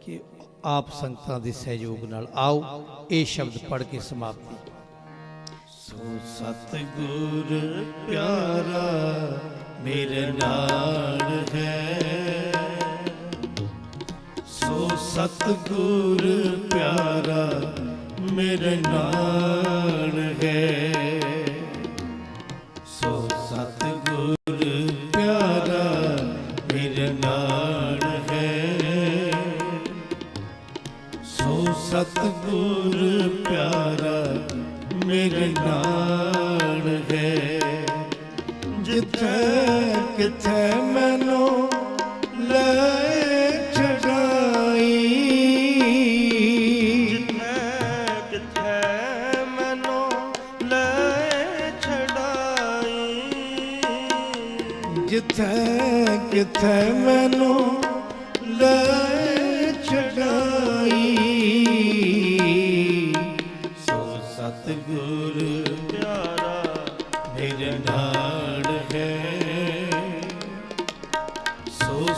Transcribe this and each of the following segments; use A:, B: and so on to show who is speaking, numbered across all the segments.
A: ਕਿ ਆਪ ਸੰਗਤਾਂ ਦੇ ਸਹਿਯੋਗ ਨਾਲ ਆਓ, ਇਹ ਸ਼ਬਦ ਪੜ੍ਹ ਕੇ ਸਮਾਪਤੀ।
B: ਸੋ ਸਤਿਗੁਰ ਪਿਆਰਾ, ਮੇਰੇ ਨਾਲ ਹੈ। ਸੋ ਸਤਿਗੁਰ ਪਿਆਰਾ, ਮੇਰੇ ਨਾਲ ਸਤਿਗੁਰ ਪਿਆਰਾ, ਮੇਰੇ ਨਾਲ ਹੈ। ਜਿੱਥੇ ਕਿਥੇ ਮੈਨੂੰ ਲੈ ਛਡਾਈ।
C: ਕਿੱਥੇ ਮੈਨੂੰ ਲੈ ਛਡਾਈ।
B: ਜਿੱਥੇ ਕਿਥੇ ਮੈਨੂੰ ਲੈ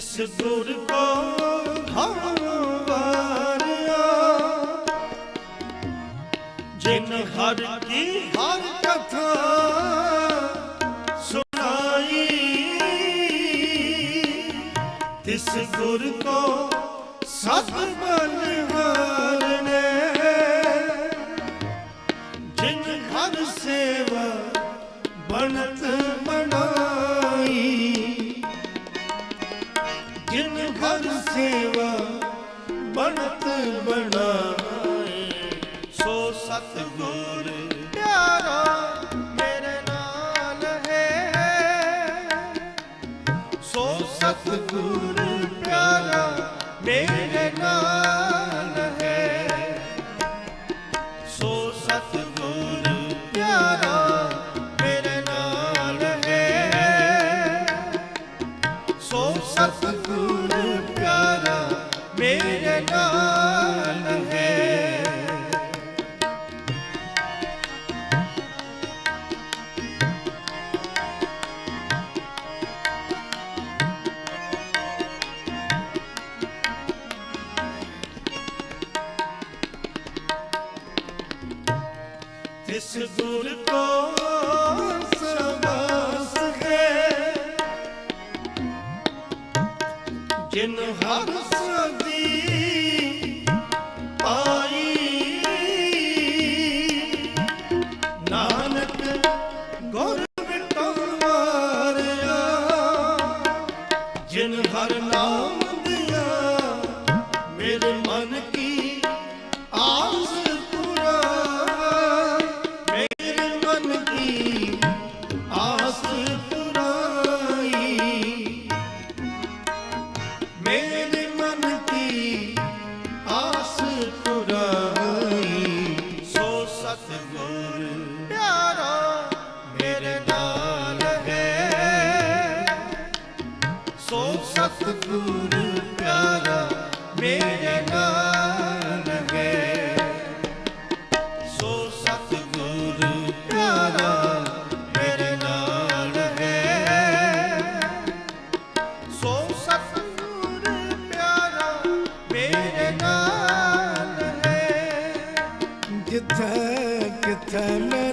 C: ਇਸ ਗੁਰ ਕੋ ਹਮ ਵਾਰਿਆ ਜਿਨ ਹਰ ਕੀ ਹਰ ਕਥਾ ਸੁਣਾਈ, ਤਿਸ ਗੁਰ ਕੋ ਸਤ ਬਨਹਾਰ ਨੇ, ਜਿਨ ਹਰ ਸੇਵਾ
B: ਬਣਤ ਬਣਾਈ ਸੇਵਾ ਬਣਤ ਬਣਾਈ
C: ਸੋ ਸਤਿਗੁਰ ਪਿਆਰਾ ਮੇਰੇ ਨਾਲ ਹੈ। ਸੋ ਸਤਿਗੁਰ ਪਿਆਰਾ ਮੇਰੇ ਨਾਲ ਮੇਰੇ ਨਾਲ ਹੈ। ਤਿਸ ਗੁਰ ਕੋ ਸਰਬਸ ਹੈ ਜਿਨ ਹਰ ਜਿਨ ਸੋ ਸਤਿਗੁਰ ਪਿਆਰਾ ਮੇਰੇ ਨਾਲ ਹੈ ਸੋ ਸਤਿਗੁਰ ਪਿਆਰਾ ਮੇਰੇ ਨਾਲ ਹੈ ਸੋ ਸਤਿਗੁਰ ਪਿਆਰਾ ਮੇਰੇ ਨਾਲ ਹੈ
B: ਜਿੱਥੇ ਕਿਥੇ ਮੈਨੂੰ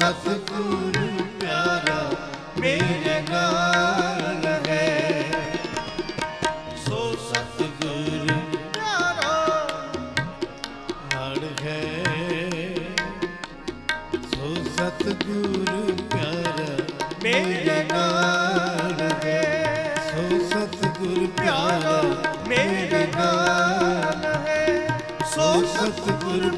C: ਸਤਿਗੁਰ ਪਿਆਰਾ, ਮੇਰੇ ਨਾਲ ਹੈ। ਸੋ ਸਤਿਗੁਰ ਪਿਆਰਾ,
B: ਨਾਲ ਹੈ। ਸੋ ਸਤਿਗੁਰ ਪਿਆਰਾ,
C: ਮੇਰੇ ਨਾਲ ਹੈ।
B: ਸੋ ਸਤਿਗੁਰ ਪਿਆਰਾ,
C: ਮੇਰੇ ਨਾਲ ਹੈ।
B: ਸੋ ਸਤਿਗੁਰ